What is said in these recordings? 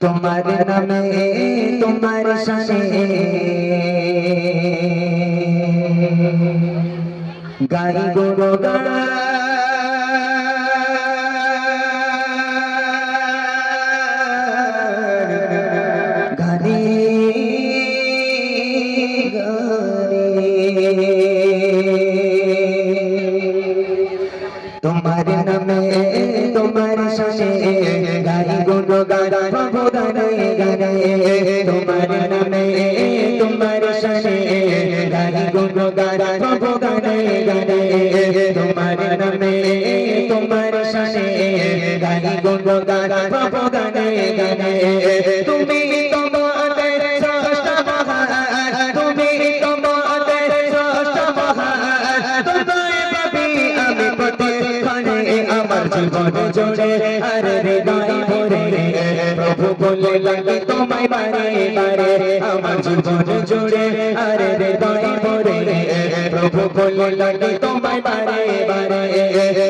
তোমার নামে তোমার সানে গাই গো গানে তোমার শানে গাই গান প্রভু গানে গানে তোমার নামে, তোমার শানে গাই গুণ গান প্রভু গানে গানে তুমি আমার জীবন জোড়ে, আর ভরে প্রভু বলে লাগে, তোমায় বারে বারে, আমার জীবন জুড়ে, আর হৃদয় ভরে প্রভু বলে লাগে, তোমায় বারে বারে,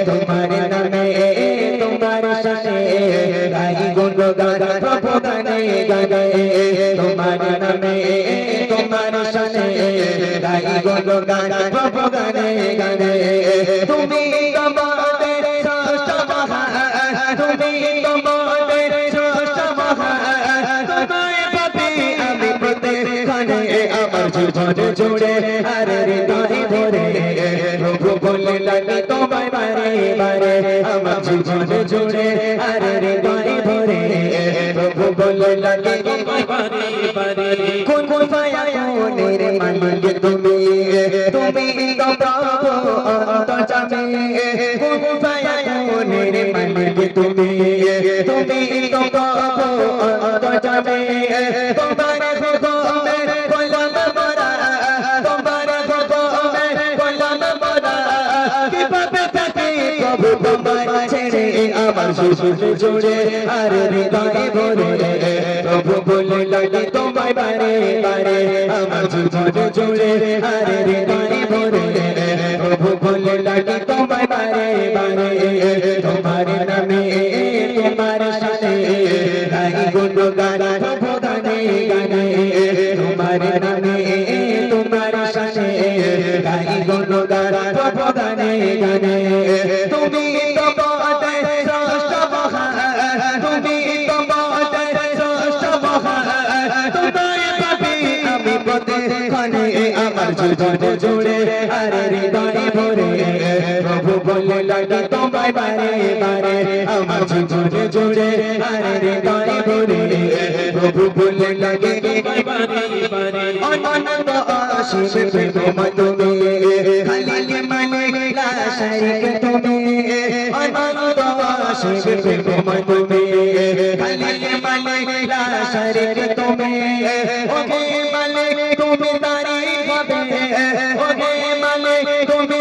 তোমার নামে, তোমার সাথে। গাই গুণ গান প্রভু গানে গানে, তোমার নামে, তোমার সাথে। গাই গুণ গান প্রভু গানে গানে। আমার জীবন জুড়ে আর হৃদয় ভরে প্রভু বলে লাগে তোমায় বারে বারে আমার জীবন জুড়ে আর হৃদয় ভরে প্রভু বলে লাগে তোমায় বারে বারে কোন কোন ফায়ানের মালিক তুমি তুমি তো প্রভু অন্তর্যামী কোন ফায়ানের মালিক তুমি তুমি তো প্রভু অন্তর্যামী তোমার হুকুমে আমার শিশুর জুড়ে আরে হৃদয়ে ভরে, প্রভু বলে লাগে তোমায় বারে বারে, আমার জীবন জুড়ে আর জীবন জুড়ে আর হৃদয় ভরে প্রভু বলে লাগে তোমায় বারে বারে আমার জীবন জুড়ে আর হৃদয় ভরে প্রভু বলে লাগে তোমায় বারে বারে অনন্ত অসীম প্রেম তুমি, খালি মানে লা শরীক তুমি, অনন্ত অসীম প্রেম তুমি, খালি মানে লা শরীক তুমি ওহে মালিক তুমি তারি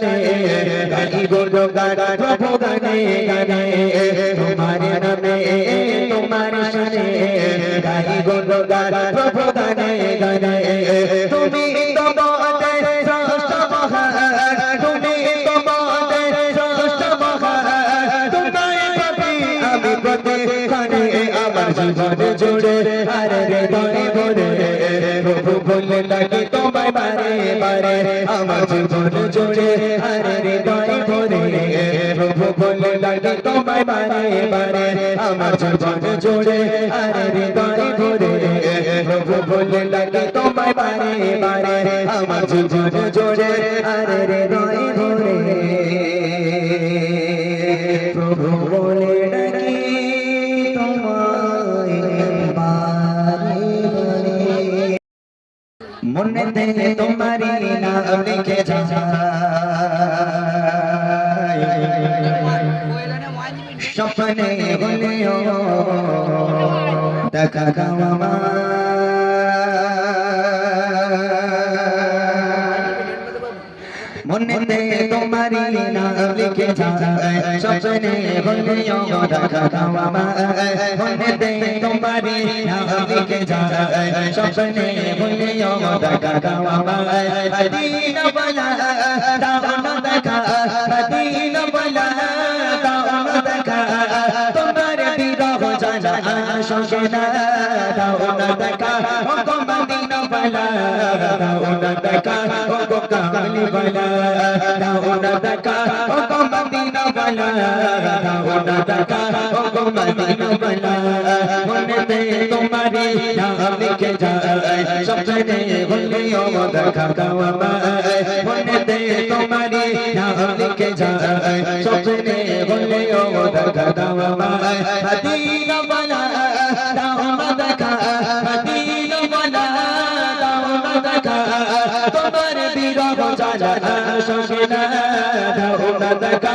সাথে গাই গোর গান প্রভু গানে গানে, তোমার নামে, তোমার সাথে গাই গোর গান প্রভু গানে গানে, তুমি তোমাদের শ্রেষ্ঠ মহান তুমি তোমাদের শ্রেষ্ঠ মহান তোমায় পাবি আমি প্রত্যেকক্ষণে আমার জীবন জুড়ে আর ভরে প্রভু বলে লাগে তোমায় বারে বারে? আমার জীবন জুড়ে আর ভরে প্রভু বলে লাগে তোমায় বারে বারে? আমার জীবন জুড়ে আর ভরে প্রভু বলে লাগে তোমায় বারে বারে? আমার জীবন জুড়ে আর হৃদয় ভরে প্রভু মনেতে তোমারি নাম লিখে স্বপ্নে হলেও দেখা দাও তোমারি নাম লিখে যায় স্বপ্নে হলেও দেখা দাও আমায়। মনেতে তোমারি নাম লিখে যায় স্বপ্নে হলেও দেখা দাও আমায়। দিন বলা না দেখা, দিন বলা না দেখা। তোমার বিরহ জানা দাও না দেখা। ও কমদিন বলা না দেখা। ও কামলি বলা বলা দাও না দেখা ও কমদিন মনেতে তোমারি নাম লিখে যায় স্বপ্নে হলেও দেখা দাও আমায় মনেতে তোমারি নাম লিখে যায় স্বপ্নে হলেও দেখা দাও আমায় মদিনা বলা দাও দেখা মদিনা বলা দাও দেখা তোমার বিরহ জানা সঙ্গে না দেখা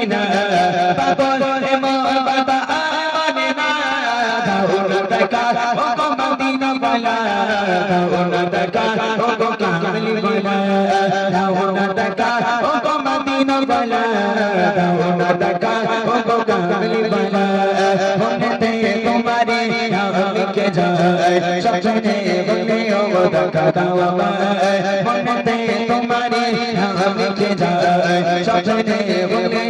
মদিনা পাগল মো, বাবা মানে না দাও না দেখা, ও গো মদিনা বলা। দাও না দেখা, ও গো কামলি বলা। দাও না দেখা, ও গো মদিনা বলা। দাও না দেখা, ও গো কামলি বলা। মনেতে তোমারি নাম লিখে যায়। স্বপ্নে বলেও দেখা দাও আমায়। মনেতে তোমারি নাম যায়। মদিনা বলা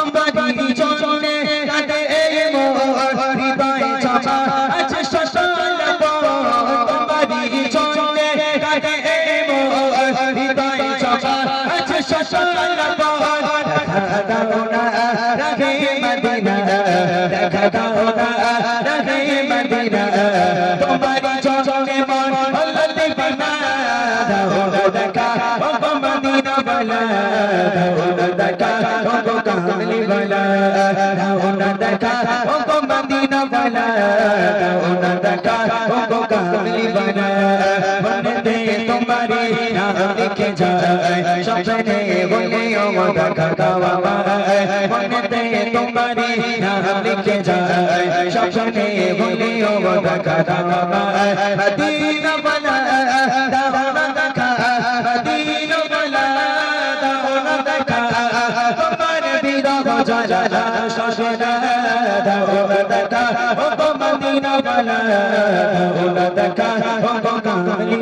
দেখা দাও না রাখে মদিনা দেখা দাও না। নাম যায়। স্বপ্নে বলেও দেখা দাও আমায় মনেতে তোমারি নাম লিখে যায়। স্বপ্নে বলেও দেখা দাও আমায় মদিনা বলা দাও দেখা। মদিনা বলা দাও দেখা। তোমার বিরহ জানা শশনা দাও দেখা। ও মদিনা বলা দাও দেখা। ও গো কামলি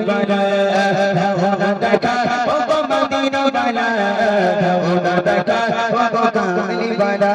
বলা দাও না দেখা বাবা গো কামলি বলা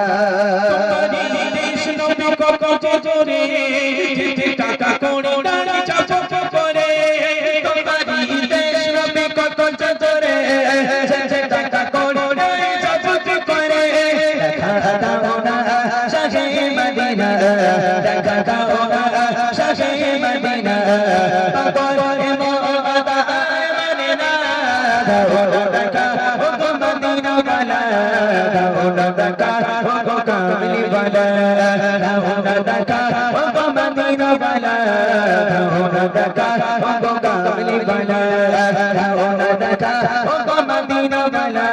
দেখা ও গো কামলি বালা না দেখা ও গো মদিনা বালা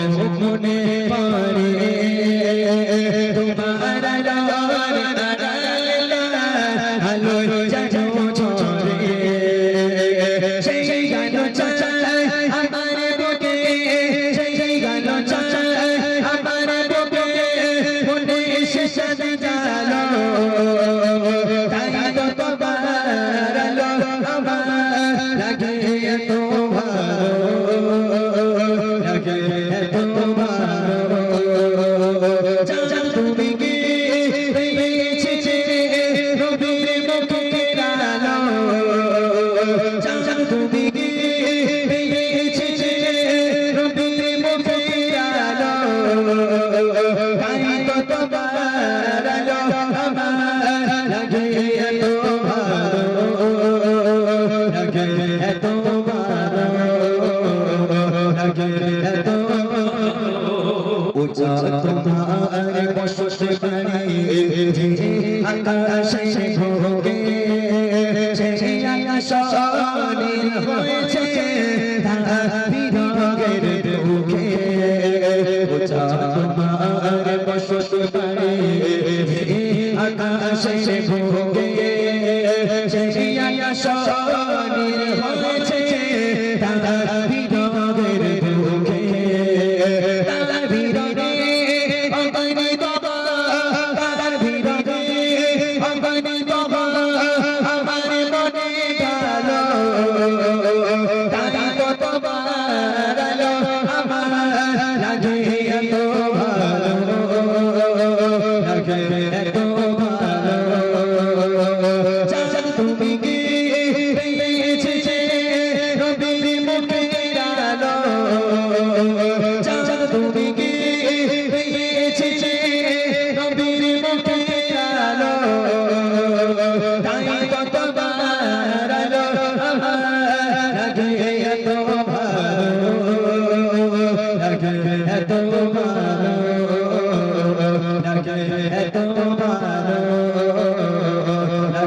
মনে পারে। पड़े आकाश से भोगे चलिया सोनी होचे तारा भी रोगर भोगे तारा भी रोगे अगनी बाबा तारा भी रोगे अगनी बाबा हमारे मने डालो तारा तो तो बारा लो हमारा राजू ही तो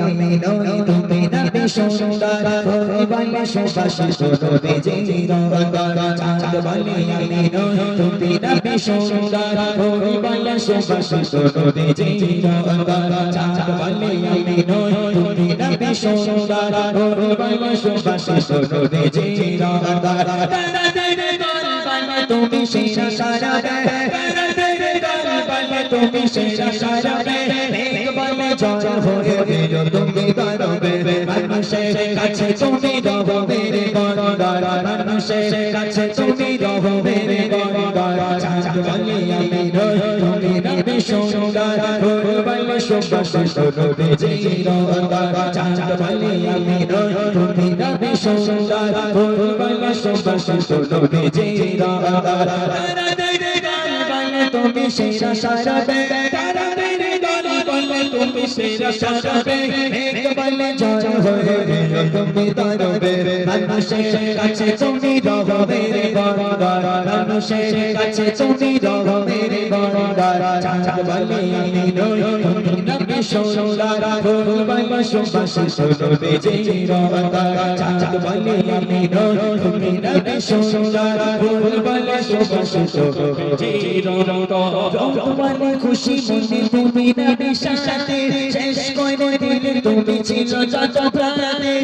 নামে নয় তুমি নামে সুন্দর ওই বলে সুবাসে শোনো বেজে রঙ্গর চাঁদ বলে আমি নয় তুমি নামে সুন্দর ওই বলে সুবাসে শোনো বেজে রঙ্গর চাঁদ বলে আমি নয় তুমি নামে সুন্দর ওই বলে সুবাসে শোনো বেজে রঙ্গর তুমি সেরা সারা রে তুমি সেরা সারা রে জয় হয়ে দিল তুমি দরবে মানুষের কাছে তুমি রবে রে গন্ডার মানুষের কাছে তুমি রবে রে গন্ডার চাঁদ বলে আমি রই তুমি নবী সুন্দর বলে সুবাসিত নবীজি রহদার চাঁদ বলে আমি রই তুমি নবী সুন্দর বলে সুবাসিত নবীজি রহদার তুমি সেরা সারা তারা তেরে দলে বলে তুমি সেরা বলে হয়ে গেল তুমি তরবে মানুষের কাছে তুমি রবে রে গন্ডার মানুষের কাছে তুমি রবে রে গন্ডার চাঁদ বলে আমি তুমি নবী সুন্দর ফুল বলে সুবাসিত নবীজি রহদার চাঁদ বলে আমি তুমি নবী সুন্দর ফুল বলে সুবাসিত নবীজি তোমার খুশি মনে তুমি নবী সাথে শেষ করে দিলে তুমি ছিল যত প্রাণে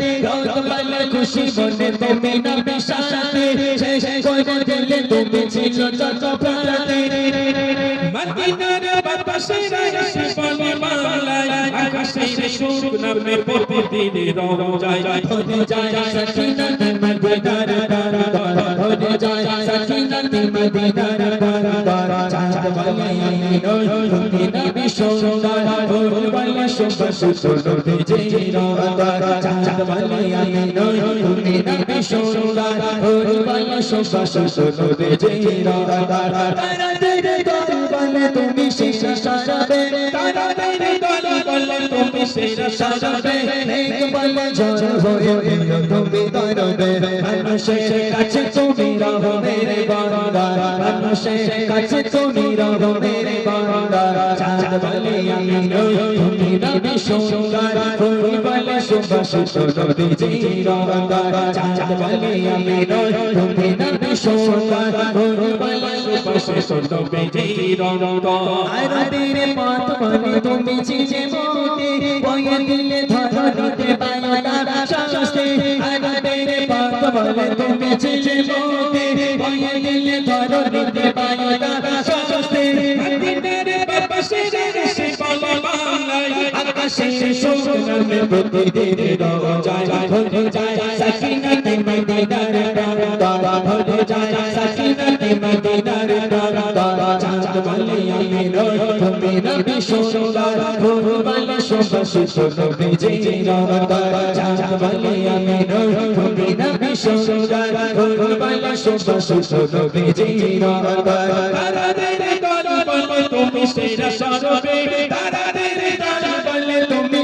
তোমার খুশি মনে তুমি নবী সাথে শেষ করে দিলে তুমি ছিল যত প্রাণে মদিনার বাতাসে রাইসে বলে মালাই আকাশে সুখ নামে প্রতিদিন রং যায় হয়ে যায় সখিনত মদিনার হয়ে যায় সখিনত মদিনার তুমি নবী সুন্দর ফুল বলে সুবাসিত চাঁদ বলে আমি তুমি নবী সুন্দর ফুল বলে সুবাসিত নবীজি রহদার তারা তেরে দল বলে তুমি শেষ সারাবে তারা তেরে দলে বলে তুমি সেরা সাজাবে এক বলে জয় হয়ে গেল তুমি দরবে মানুষের কাছে তুমি রহবে রে বন্দার মানুষের কাছে তুমি রহবে রে বন্দার নই তুমি নবী সুন্দর ফুল বলে সুবাসিত নবীজি রহদার চাঁদ বলে আমি নই তুমি নবী সুন্দর ফুল বলে সুবাসিত নবীজি আরতের পথ বলে তুমি চিজে মোতে বয়ে দিলে ধরতে পায়ো না শাস্তে আরতের পথ বলে তুমি চিজে মোতে বয়ে দিলে ধরতে পায়ো আকাশে সুখ নামে প্রতিদিন রোজায় ভরে যায় সখিনতে মদিনার দারা দারা ভরে যায় সখিনতে মদিনার দারা দারা চাঁদ বলে আমি নই তুমি নবী সুন্দর ফুল বলে সুবাসিত নবীজি রহদার চাঁদ বলে আমি নই তুমি নবী সুন্দর ফুল বলে নবীজি রহদার তারা তেরে দলে বলে তুমি সেরা দলে বলে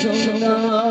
生重的。